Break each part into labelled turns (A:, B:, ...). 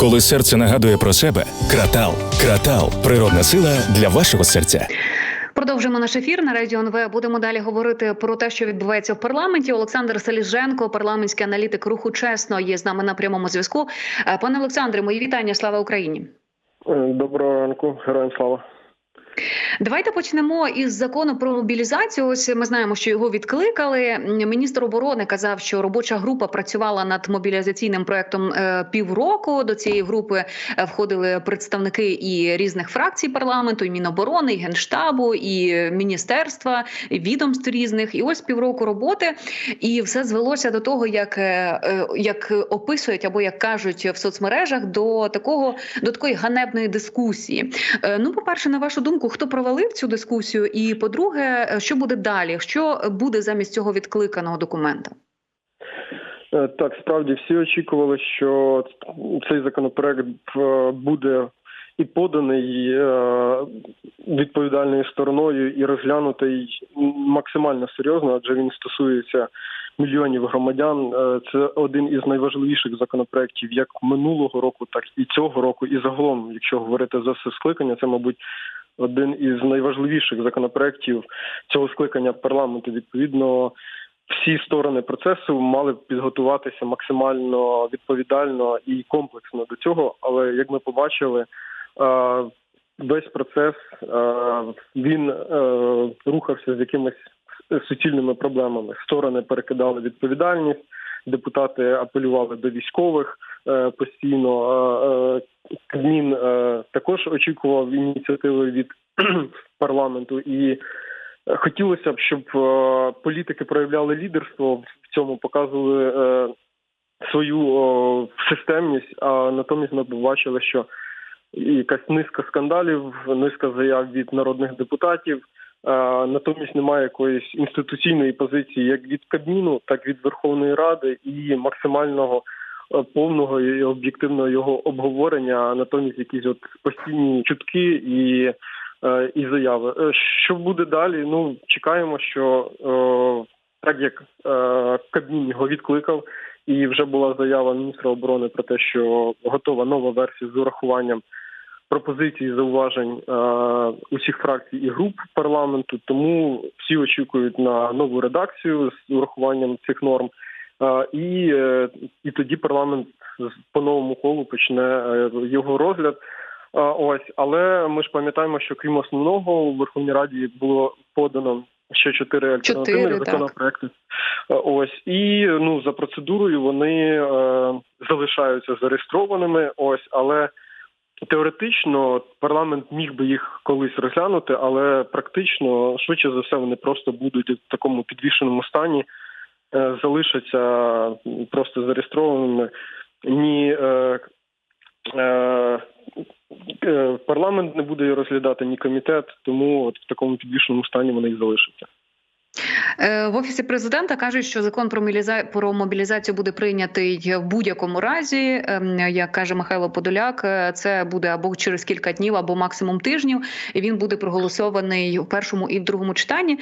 A: Коли серце нагадує про себе, кратал. Кратал природна сила для вашого серця.
B: Продовжуємо наш ефір на радіо НВ. Будемо далі говорити про те, що відбувається в парламенті. Олександр Селіженко, парламентський аналітик руху чесно, є з нами на прямому зв'язку. Е, Пане Олександре, мої вітання. Слава Україні.
C: Е, Доброго ранку, героям слава.
B: Давайте почнемо із закону про мобілізацію. Ось ми знаємо, що його відкликали. Міністр оборони казав, що робоча група працювала над мобілізаційним проектом е, півроку. До цієї групи е, входили представники і різних фракцій парламенту, і Міноборони, і генштабу, і міністерства, і відомств різних. І ось півроку роботи, і все звелося до того, як, е, як описують або як кажуть в соцмережах, до такого до такої ганебної дискусії. Ну, по перше, на вашу думку, хто провалив цю дискусію? І по-друге, е, що буде далі? Що буде замість цього відкликаного документа?
C: Е, Так, справді всі очікували, що цей законопроект е, буде і поданий відповідальною стороною і розглянутий максимально серйозно, адже він стосується мільйонів громадян. Це один із найважливіших законопроєктів як минулого року, так і цього року. І загалом, якщо говорити за все скликання, це мабуть. Один із найважливіших законопроєктів цього скликання парламенту. Відповідно, всі сторони процесу мали підготуватися максимально відповідально і комплексно до цього. Але як ми побачили, е, весь процес е, він е, рухався з якимись суцільними проблемами. Сторони перекидали відповідальність, депутати апелювали до військових постійно. Е, е, Кабмін е, також очікував ініціативи від парламенту і. Хотілося б, щоб е, політики проявляли лідерство в цьому, показували е, свою системність. А натомість ми побачили, що якась низка скандалів, низка заяв від народних депутатів. Натомість немає якоїсь інституційної позиції як від Кабміну, так і від Верховної Ради і максимального е, повного і об'єктивного його обговорення. а Натомість якісь от постійні чутки і е, і заяви. Е, Що буде далі? Ну чекаємо, що е, так як е, Кабмін його відкликав, і вже була заява міністра оборони про те, що готова нова версія з урахуванням пропозицій і зауважень е, усіх фракцій і груп парламенту. Тому всі очікують на нову редакцію з урахуванням цих норм. І, е, і тоді парламент по новому колу почне е, його розгляд. Ось, але ми ж пам'ятаємо, що крім основного у Верховній Раді було подано ще чотири альтернативних законопроекти. Ось і ну за процедурою вони е, залишаються зареєстрованими. Ось, але теоретично парламент міг би їх колись розглянути, але практично швидше за все вони просто будуть в такому підвішеному стані, залишаться просто зареєстрованими. Ні е, е, е, парламент не буде її розглядати, ні комітет, тому от в такому підвішеному стані вони і залишаться.
B: Е, В офісі президента кажуть, що закон про про мобілізацію буде прийнятий в будь-якому разі. Ем, Як каже Михайло Подоляк, е, це буде або через кілька днів, або максимум тижнів. І він буде проголосований у першому і в другому читанні.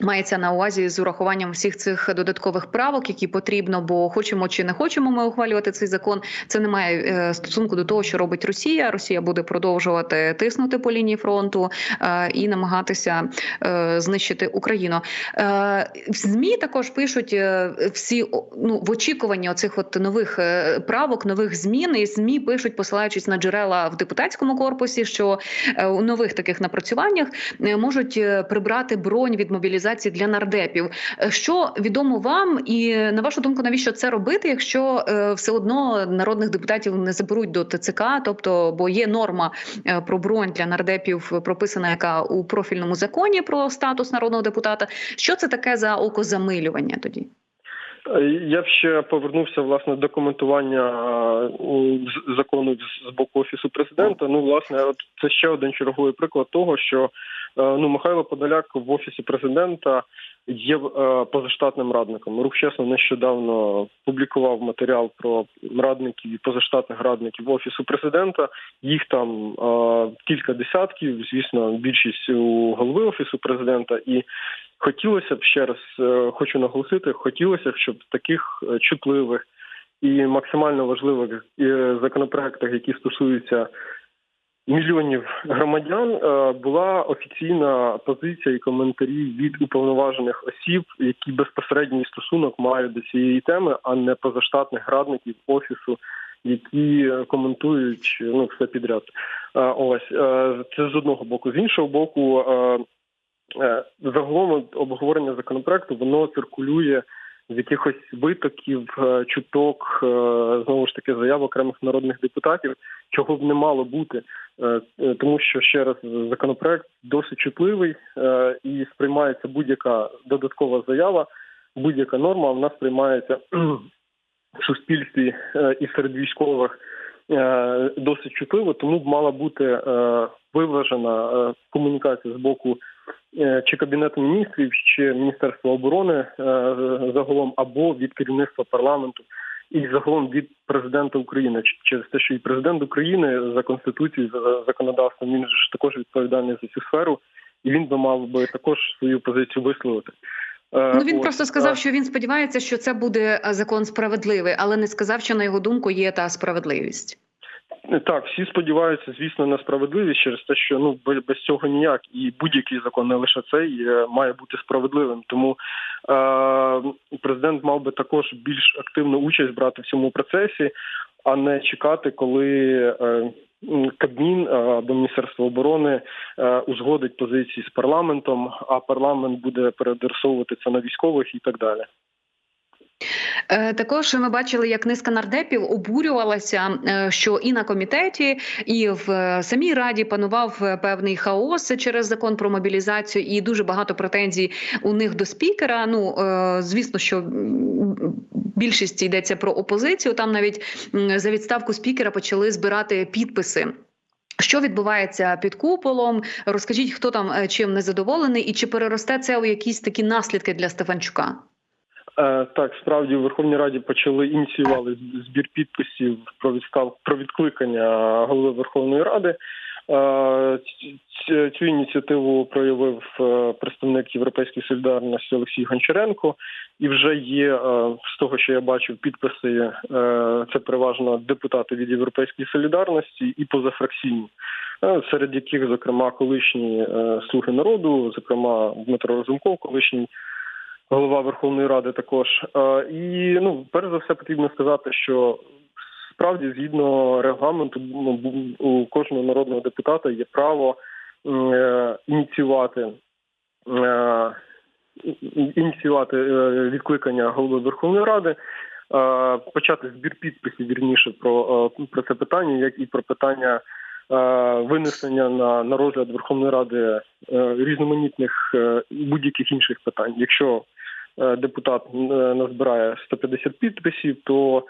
B: Мається на увазі з урахуванням всіх цих додаткових правок, які потрібно, бо хочемо чи не хочемо ми ухвалювати цей закон. Це не має е, стосунку до того, що робить Росія. Росія буде продовжувати тиснути по лінії фронту е, і намагатися е, знищити Україну. В ЗМІ також пишуть всі ну в очікуванні оцих от нових правок, нових змін. І ЗМІ пишуть, посилаючись на джерела в депутатському корпусі, що у нових таких напрацюваннях можуть прибрати бронь від мобілізації для нардепів. Е, Що відомо вам, і на вашу думку, навіщо це робити, якщо е, все одно народних депутатів не заберуть до ТЦК, тобто, бо є норма е, про бронь для нардепів, прописана яка у профільному законі про статус народного депутата. Що це таке за окозамилювання тоді?
C: Е, Я б ще повернувся власне до коментування е, закону з- боку офісу президента. Ну, власне, от це ще один черговий приклад того, що е, ну Михайло Подоляк в офісі президента є е, позаштатним радником. Рух чесно нещодавно публікував матеріал про радників і позаштатних радників офісу президента. Їх там е, кілька десятків. Звісно, більшість у голови офісу президента і. Хотілося б ще раз е, хочу наголосити, хотілося б, щоб таких е, чутливих і максимально важливих е, законопроектах, які стосуються мільйонів громадян, е, була офіційна позиція і коментарі від уповноважених осіб, які безпосередній стосунок мають до цієї теми, а не позаштатних радників офісу, які коментують ну все підряд. Е, Ось е, це з одного боку. З іншого боку, загалом обговорення законопроекту воно циркулює з якихось витоків, е, чуток, е, знову ж таки, заяв окремих народних депутатів, чого б не мало бути, Е, тому що ще раз законопроект досить чутливий і сприймається будь-яка додаткова заява, будь-яка норма вона сприймається в суспільстві і серед військових досить чутливо, тому б мала бути е, виважена е, комунікація з боку чи кабінету міністрів, чи міністерства оборони е, загалом, або від керівництва парламенту, і загалом від президента України через те, що і президент України за конституцією, за законодавством він ж також відповідальний за цю сферу, і він би мав би також свою позицію висловити. Е,
B: Ну він
C: ось,
B: просто
C: е,
B: сказав, що він сподівається, що це буде е, закон справедливий, але не сказав, що на його думку є та справедливість.
C: Так, всі сподіваються, звісно, на справедливість через те, що ну без цього ніяк, і будь-який закон, не лише цей, е, має бути справедливим. Тому е, президент мав би також більш активну участь брати в цьому процесі, а не чекати, коли е, Кабмін е, або Міністерство оборони е, узгодить позиції з парламентом, а парламент буде переадресовувати це на військових і так далі.
B: Е, Також ми бачили, як низка нардепів обурювалася, е, що і на комітеті, і в е, самій раді панував певний хаос через закон про мобілізацію, і дуже багато претензій у них до спікера. Ну звісно, що більшість йдеться про опозицію. Там навіть за відставку спікера почали збирати підписи. Що відбувається під куполом? Розкажіть, хто там чим незадоволений, і чи переросте це у якісь такі наслідки для Стефанчука?
C: Е, Так, справді в Верховній Раді почали ініціювали збір підписів про відстав про відкликання голови Верховної Ради. Е, Цю ініціативу проявив е, представник Європейської солідарності Олексій Гончаренко, і вже є з того, що я бачив, підписи. Це переважно депутати від Європейської солідарності і позафракційні, серед яких, зокрема, колишні слуги народу, зокрема Дмитро Разумков, колишній голова Верховної Ради також. Е, І ну, перш за все, потрібно сказати, що справді згідно регламенту ну, у кожного народного депутата є право е, ініціювати. е, Ініціювати відкликання голови Верховної Ради, почати збір підписів вірніше про, про це питання, як і про питання винесення на, на розгляд Верховної Ради е, різноманітних е, будь-яких інших питань. Якщо е, депутат е, назбирає 150 підписів, то е,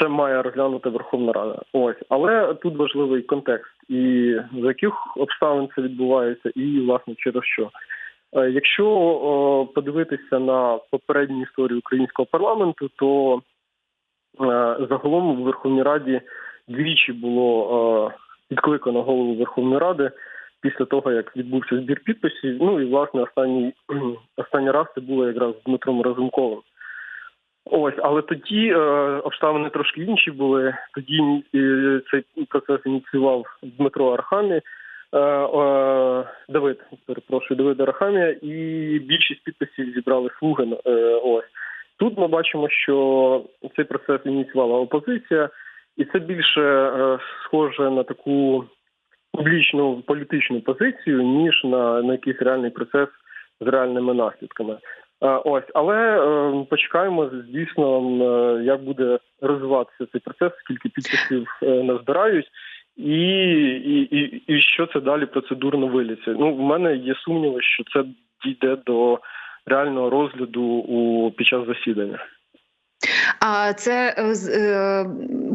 C: це має розглянути Верховна Рада. Ось, але тут важливий контекст, і за яких обставин це відбувається, і власне через що. Е, Якщо подивитися на попередню історію українського парламенту, то е, загалом у Верховній Раді двічі було е, відкликано голову Верховної Ради після того, як відбувся збір підписів. Ну і власне останній останній раз це було якраз з Дмитром Разумковим. Ось, але тоді е, обставини трошки інші були. Тоді е, цей процес ініціював Дмитро Архамі. Е, е, Давид, перепрошую, Давид Арахамія, і більшість підписів зібрали слуги. е, Ось тут ми бачимо, що цей процес ініціювала опозиція, і це більше е, схоже на таку публічну політичну позицію, ніж на, на якийсь реальний процес з реальними наслідками. Е, Ось, але е, почекаємо, е, як буде розвиватися цей процес, скільки підписів назбирають, і, і, і, і що це далі процедурно виліться. Ну, в мене є сумніви, що це дійде до реального розгляду у під час засідання.
B: А це е, е,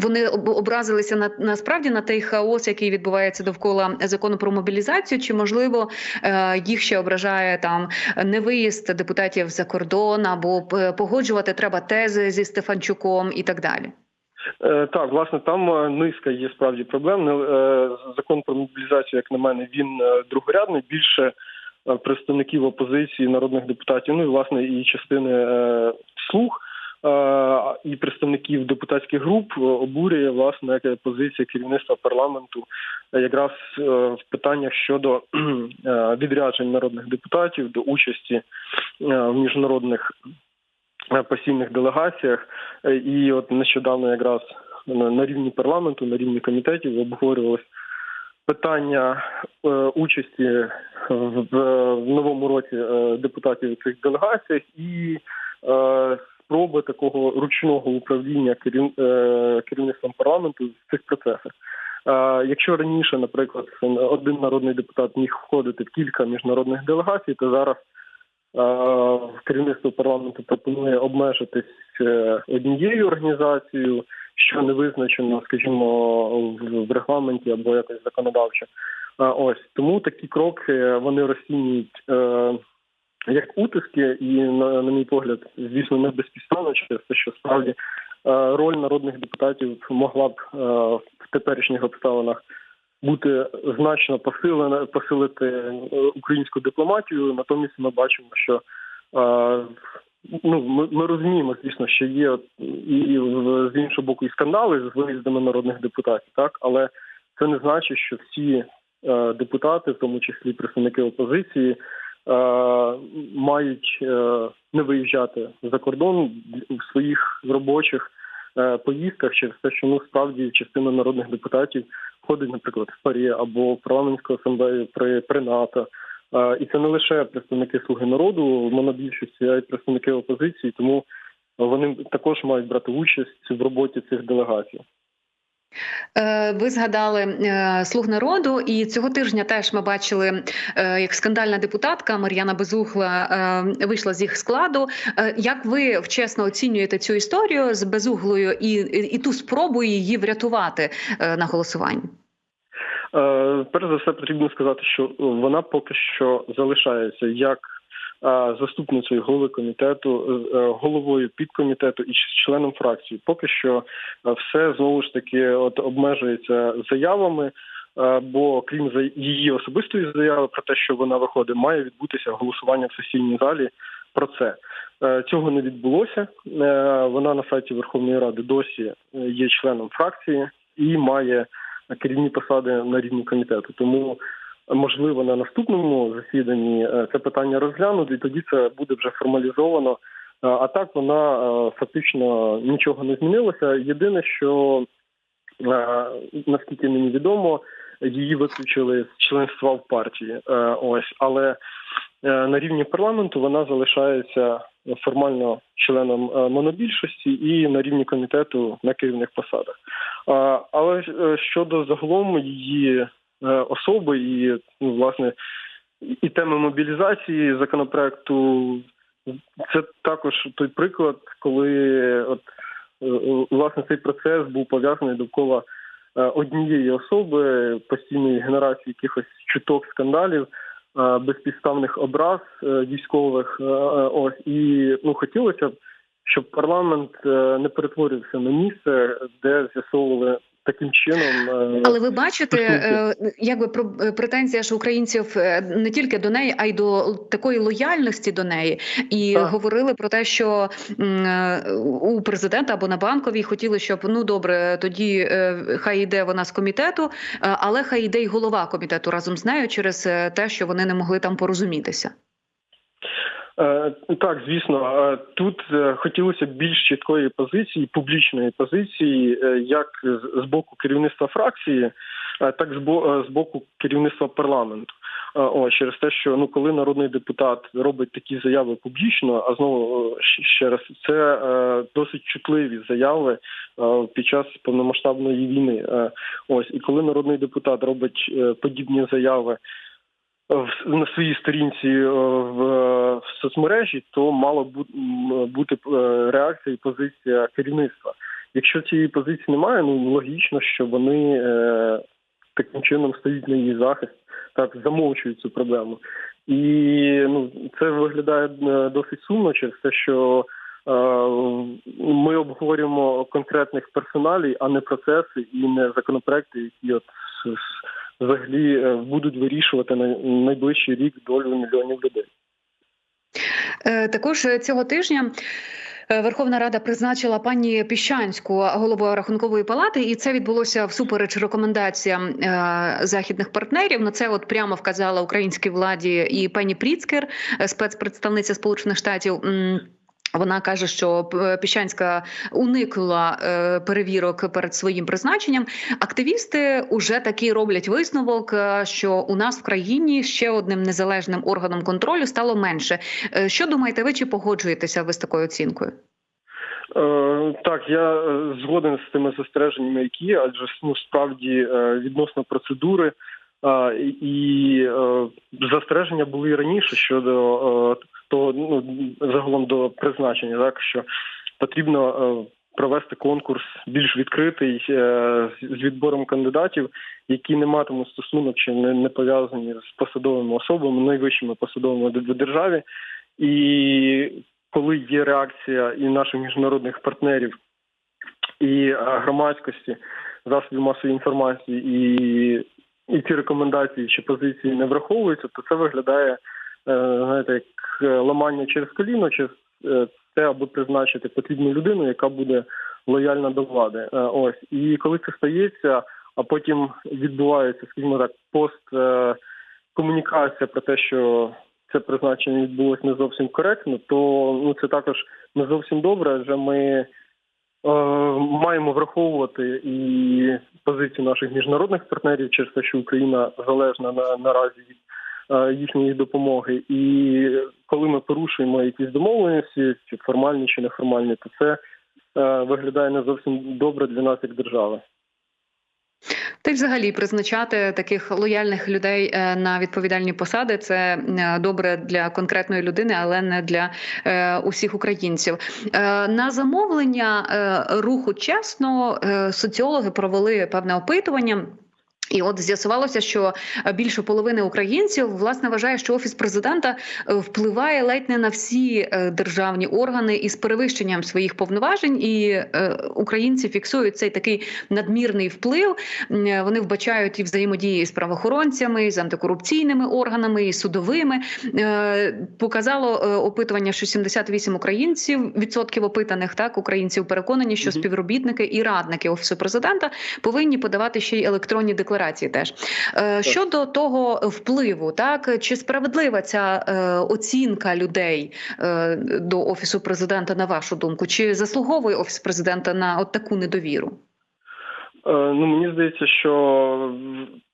B: вони об- образилися на насправді на той хаос, який відбувається довкола закону про мобілізацію. Чи можливо е, їх ще ображає там невиїзд депутатів за кордон або погоджувати треба тези зі Стефанчуком і так далі?
C: Так, власне, там низка є справді проблем. Не, Закон про мобілізацію, як на мене, він другорядний. Більше представників опозиції, народних депутатів, ну і власне і частини слуг е, і представників депутатських груп е, обурює власне позиція керівництва парламенту е, якраз е, в питаннях щодо е, відряджень народних депутатів до участі е, в міжнародних е, постійних делегаціях. Е, І от нещодавно якраз на рівні парламенту, на рівні комітетів обговорювалось питання е, участі в, новому році е, депутатів у цих делегаціях і е, спроби такого ручного управління керів, е, керівництвом парламенту в цих процесах. Е, Якщо раніше, наприклад, один народний депутат міг входити в кілька міжнародних делегацій, то зараз е, керівництво парламенту пропонує обмежитись однією організацією, що не визначено, скажімо, в- регламенті або якось законодавчо. Ось тому такі кроки вони розцінюють як утиски, і на, на мій погляд, звісно, не безпідставно через те, що справді е, роль народних депутатів могла б е, в теперішніх обставинах бути значно посилена, посилити е, українську дипломатію. Натомість ми бачимо, що ну ми, ми розуміємо, звісно, що є і з іншого боку і скандали з виїздами народних депутатів, так але це не значить, що всі депутати, в тому числі представники опозиції, мають е, не виїжджати за кордон в своїх робочих е, поїздках через те, що ну справді частина народних депутатів входить, наприклад, в ПАРЄ або в парламентську асамблею при, при НАТО. Е, І це не лише представники слуги народу монобільшості, а й представники опозиції, тому вони також мають брати участь в роботі цих делегацій.
B: Е, Ви згадали е, слуг народу, і цього тижня теж ми бачили, е, як скандальна депутатка Мар'яна Безугла вийшла з їх складу. Як ви чесно оцінюєте цю історію з безуглою і, і, і ту спробу її врятувати на голосуванні?
C: Перш за все, потрібно сказати, що вона поки що залишається як заступницею голови комітету, е, головою підкомітету і членом фракції. Поки що е, все знову ж таки от обмежується заявами. е, Бо крім її особистої заяви про те, що вона виходить, має відбутися голосування в сесійній залі про це. Е, Цього не відбулося. Е, Вона на сайті Верховної Ради досі е, є членом фракції і має керівні посади на рівні комітету. Тому можливо на наступному засіданні е, це питання розглянуть, і тоді це буде вже формалізовано. Е, А так вона е, фактично нічого не змінилося. Єдине, що наскільки мені відомо, її виключили з членства в партії. Ось, але на рівні парламенту вона залишається формально членом монобільшості і на рівні комітету на керівних посадах. Але щодо загалом її особи і ну, власне і теми мобілізації законопроекту, це також той приклад, коли от е, е, власне цей процес був пов'язаний довкола е, однієї особи, постійної генерації якихось чуток скандалів. е, Безпідставних образ е, військових, е, е, ось і ну хотілося б, щоб парламент е, не перетворився на місце, де з'ясовували таким чином. е,
B: Але ви бачите, е, якби про- претензія ж українців не тільки до неї, а й до такої лояльності до неї. І
C: Так.
B: говорили про те, що у президента або на банковій хотіли, щоб ну добре, тоді хай йде вона з комітету, але хай йде й голова комітету разом з нею через те, що вони не могли там порозумітися.
C: Е, Так, звісно, Е, тут е, хотілося більш чіткої позиції, публічної позиції, як з- боку керівництва фракції, так з бо- з боку керівництва парламенту. О, через те, що ну коли народний депутат робить такі заяви публічно, а знову ще раз це досить чутливі заяви під час повномасштабної війни. Ось і коли народний депутат робить подібні заяви на своїй сторінці е, в, е, в соцмережі, то мала м, бути е, реакція і позиція керівництва. Якщо цієї позиції немає, ну логічно, що вони е, таким чином стоять на її захист, так замовчують цю проблему. І ну це виглядає досить сумно через те, що е, ми обговорюємо конкретних персоналій, а не процеси і не законопроекти, які от взагалі е, будуть вирішувати на найближчий рік долю мільйонів людей.
B: Е, Також цього тижня Е, Верховна Рада призначила пані Піщанську головою рахункової палати, і це відбулося всупереч рекомендаціям західних партнерів. На це от прямо вказала українській владі і пані Пріцкер, спецпредставниця Сполучених Штатів. Вона каже, що Піщанська уникла е, перевірок перед своїм призначенням. Активісти уже таки роблять висновок, е, що у нас в країні ще одним незалежним органом контролю стало менше. Е, Що думаєте ви? Чи погоджуєтеся ви з такою оцінкою?
C: Е, Так, я е, згоден з тими застереженнями, які адже ну, справді е, відносно процедури е, і е, застереження були і раніше щодо того, ну загалом до призначення, так що потрібно е, провести конкурс більш відкритий е, з відбором кандидатів, які не матимуть стосунок чи не, пов'язані з посадовими особами, найвищими посадовими в державі. І коли є реакція і наших міжнародних партнерів, і е, громадськості, засобів масової інформації, і, і ці рекомендації чи позиції не враховуються, то це виглядає знаєте, як е, ламання через коліно, чи е, це аби призначити потрібну людину, яка буде лояльна до влади. Е, Ось і коли це стається, а потім відбувається, скажімо так, пост е, комунікація про те, що це призначення відбулось не зовсім коректно, то ну це також не зовсім добре, адже ми е, маємо враховувати і позицію наших міжнародних партнерів через те, що Україна залежна на наразі від е, їхньої допомоги. І коли ми порушуємо якісь домовленості, чи формальні, чи неформальні, то це е, виглядає не зовсім добре для нас як держави.
B: Та й взагалі призначати таких лояльних людей е, на відповідальні посади це е, добре для конкретної людини, але не для е, усіх українців. Е, На замовлення е, руху чесно е, соціологи провели певне опитування. І от з'ясувалося, що більше половини українців власне вважає, що офіс президента е, впливає ледь не на всі е, державні органи із перевищенням своїх повноважень, і е, українці фіксують цей такий надмірний вплив. Е, Вони вбачають і взаємодії з правоохоронцями, і з антикорупційними органами, і судовими. Е, Показало е, опитування, що 78 українців відсотків опитаних так українців переконані, що співробітники і радники офісу президента повинні подавати ще й електронні декларації. Теж Е, щодо того впливу, так чи справедлива ця е, оцінка людей е, до офісу президента, на вашу думку, чи заслуговує офіс президента на от таку недовіру?
C: Ну мені здається, що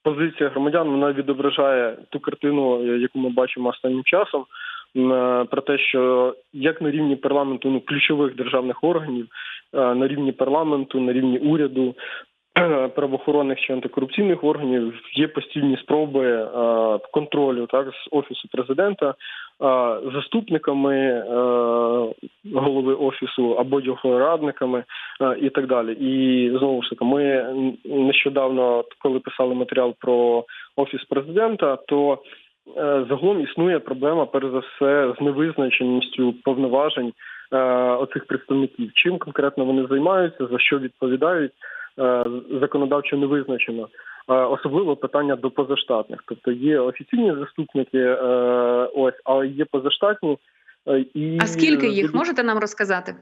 C: позиція громадян вона відображає ту картину, яку ми бачимо останнім часом. Про те, що як на рівні парламенту, ну ключових державних органів, на рівні парламенту, на рівні уряду, правоохоронних чи антикорупційних органів є постійні спроби е, контролю так з офісу президента, е, заступниками е, голови офісу або його радниками е, і так далі. І знову ж таки, ми нещодавно, коли писали матеріал про офіс президента, то е, загалом існує проблема, перш за все, з невизначеністю повноважень е, оцих представників. Чим конкретно вони займаються, за що відповідають, е, законодавчо не визначено. Е, Особливо питання до позаштатних, тобто є офіційні заступники, е, ось, але є позаштатні. е, І
B: А скільки їх можете нам розказати?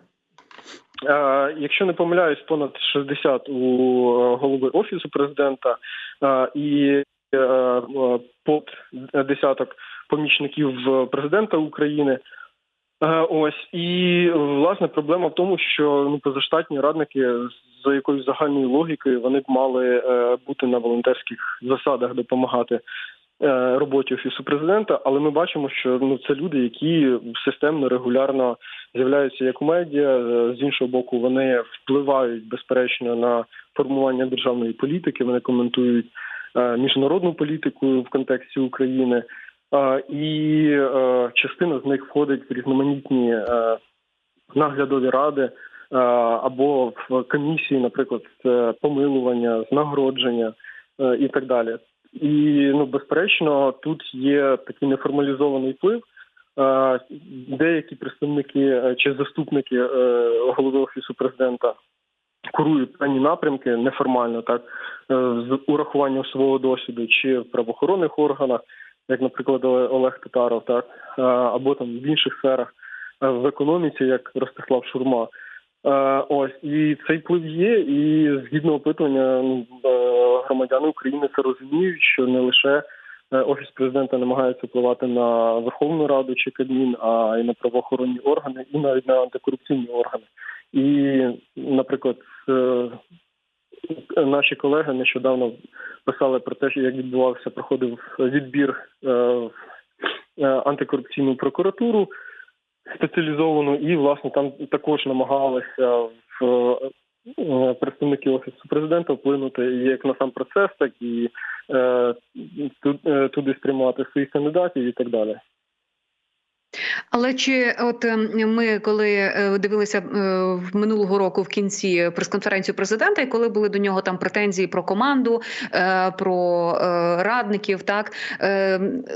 C: Е, Якщо не помиляюсь, понад 60 у е, голови офісу президента е, і е, е, под десяток помічників е, президента України. Е, Ось і власне проблема в тому, що ну позаштатні радники за якоюсь загальною логікою вони б мали е, бути на волонтерських засадах допомагати е, роботі офісу президента. Але ми бачимо, що ну це люди, які системно регулярно з'являються як у медіа. Е, З іншого боку, вони впливають безперечно на формування державної політики. Вони коментують міжнародну політику в контексті України. І частина з них входить в різноманітні наглядові ради або в комісії, наприклад, з е, помилування, з нагородження е, і так далі. І ну, безперечно, тут є такий неформалізований вплив. Е, Деякі представники е, чи заступники е, голови офісу президента курують певні напрямки неформально, так е, з урахуванням свого досвіду, чи в правоохоронних органах, як, наприклад, Олег Татаров, так е, або там в інших сферах. е, в економіці, як Ростислав Шурма. Е, Ось і цей вплив є, і згідно опитування е, громадяни України це розуміють, що не лише е, офіс президента намагається впливати на Верховну Раду чи Кабмін, а й на правоохоронні органи, і навіть на антикорупційні органи. І, наприклад, наші колеги нещодавно писали про те, як відбувався, проходив відбір в антикорупційну прокуратуру спеціалізовану, і власне там також намагалися в е, представники офісу президента вплинути як на сам процес, так і е, е, туди спрямувати своїх кандидатів і так далі.
B: Але чи от ем, ми коли е, дивилися е, в минулого року в кінці прес-конференцію президента, і коли були до нього там претензії про команду, е, про радників, так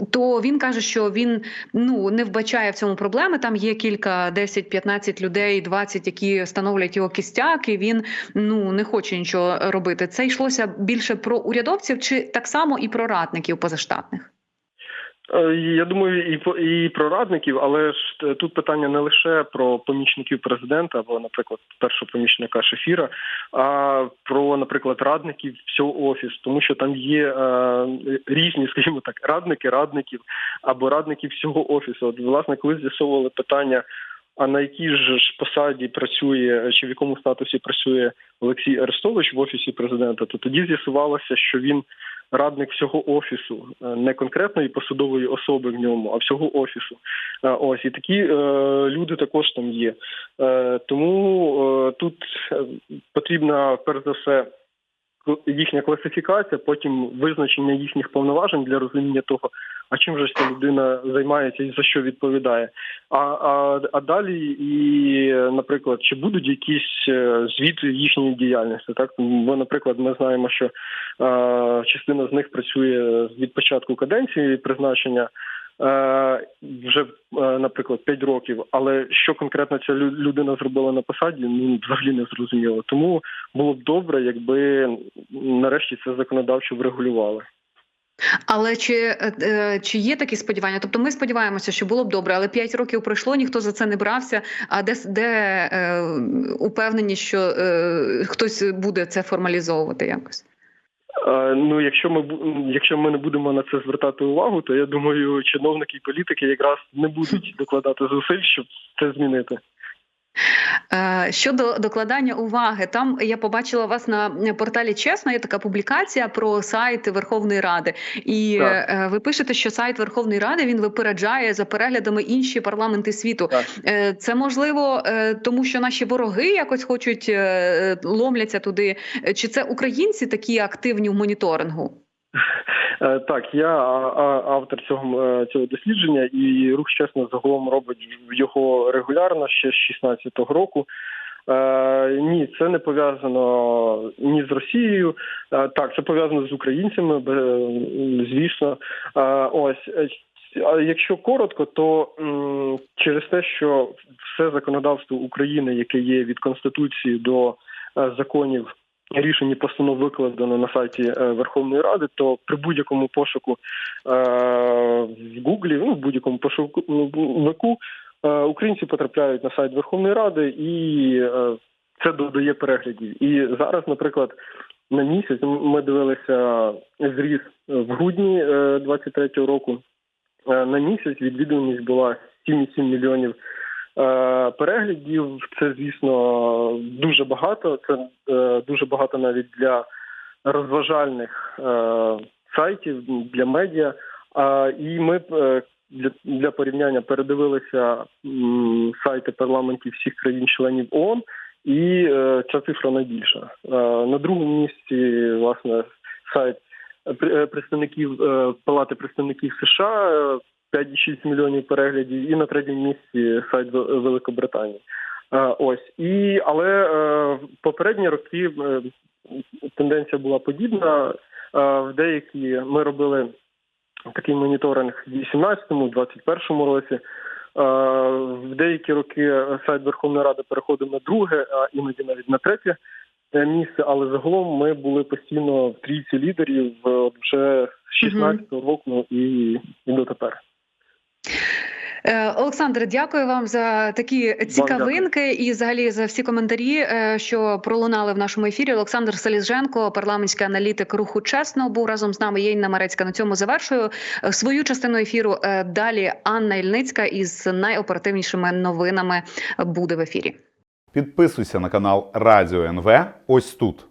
B: то він каже, що він ну не вбачає в цьому проблеми. Там є кілька 10-15 людей, 20, які становлять його кістяк, і він ну не хоче нічого робити. Це йшлося більше про урядовців, чи так само і про радників позаштатних.
C: Е, Я думаю, і і про радників, але ж е, тут питання не лише про помічників президента або, наприклад, першого помічника Шефіра, а про, наприклад, радників всього офісу, тому що там є е, різні, скажімо так, радники радників або радники всього офісу. От, власне, коли з'ясовували питання. А на якій ж посаді працює чи в якому статусі працює Олексій Арестович в офісі президента, то тоді з'ясувалося, що він радник всього офісу, е, не конкретної посадової особи в ньому, а всього офісу. Е, Ось і такі е, люди також там є. Тому тут потрібна перш за все їхня класифікація, потім визначення їхніх повноважень для розуміння того, а чим же ж ця людина займається і за що відповідає. А, а, а далі і, наприклад, чи будуть якісь е, звіти їхньої діяльності? Так, бо, наприклад, ми знаємо, що е, частина з них працює від початку каденції призначення. е, Вже, наприклад, 5 років, але що конкретно ця лю- людина зробила на посаді, ну взагалі не зрозуміло. Тому було б добре, якби нарешті це законодавчо врегулювали.
B: Але чи, е, е, чи є такі сподівання? Тобто ми сподіваємося, що було б добре, але 5 років пройшло, ніхто за це не брався. А де, де е, упевнені, що е, хтось буде це формалізовувати якось?
C: Ну, якщо ми якщо ми не будемо на це звертати увагу, то я думаю, чиновники і політики якраз не будуть докладати зусиль, щоб це змінити.
B: Е, Щодо докладання уваги, там я побачила вас на порталі Чесно. Є така публікація про сайт Верховної Ради, і
C: Так.
B: е, ви пишете, що сайт Верховної Ради він випереджає за переглядами інші парламенти світу.
C: Так.
B: Е, Це можливо, тому що наші вороги якось хочуть ломляться туди. Чи це українці такі активні в моніторингу?
C: Е, Так, я автор цього е, цього дослідження, і рух чесно загалом робить його регулярно ще з 16-го року. Е, ні, це не пов'язано ні з Росією. Так, це пов'язано з українцями, звісно. Ось а якщо коротко, то м, через те, що все законодавство України, яке є від конституції до законів рішень і постанов викладено на сайті е, Верховної Ради, то при будь-якому пошуку е, в Гуглі, ну в будь-якому пошуку е, українці потрапляють на сайт Верховної Ради, і це додає переглядів. І зараз, наприклад, на місяць ми дивилися зріс в грудні е, 23-го року. На місяць відвідуваність була 7,7 мільйонів переглядів. Це, звісно, дуже багато. Це е, дуже багато навіть для розважальних е, сайтів, для медіа. І ми е, для, порівняння передивилися сайти парламентів всіх країн-членів ООН, і е, ця цифра найбільша. Е, на другому місці, власне, сайт е, пр- е, представників е, Палати представників США. Е, 5,6 мільйонів переглядів, і на третьому місці сайт Великобританії. Е, Ось і але е, в попередні роки е, тенденція була подібна. В деякі ми робили такий моніторинг в 18-21 році. В деякі роки сайт Верховної Ради переходив на друге, а іноді навіть на третє місце. Але загалом ми були постійно в трійці лідерів вже з 16-го року і, і дотепер.
B: Е, Олександр, дякую вам за такі цікавинки і взагалі за всі коментарі, е, що пролунали в нашому ефірі. Олександр Салізженко, парламентський аналітик руху чесно, був разом з нами. Інна Марецька. На цьому завершую Е, свою частину ефіру. Далі Анна Ільницька із найоперативнішими новинами буде в ефірі.
D: Підписуйся на канал Радіо НВ ось тут.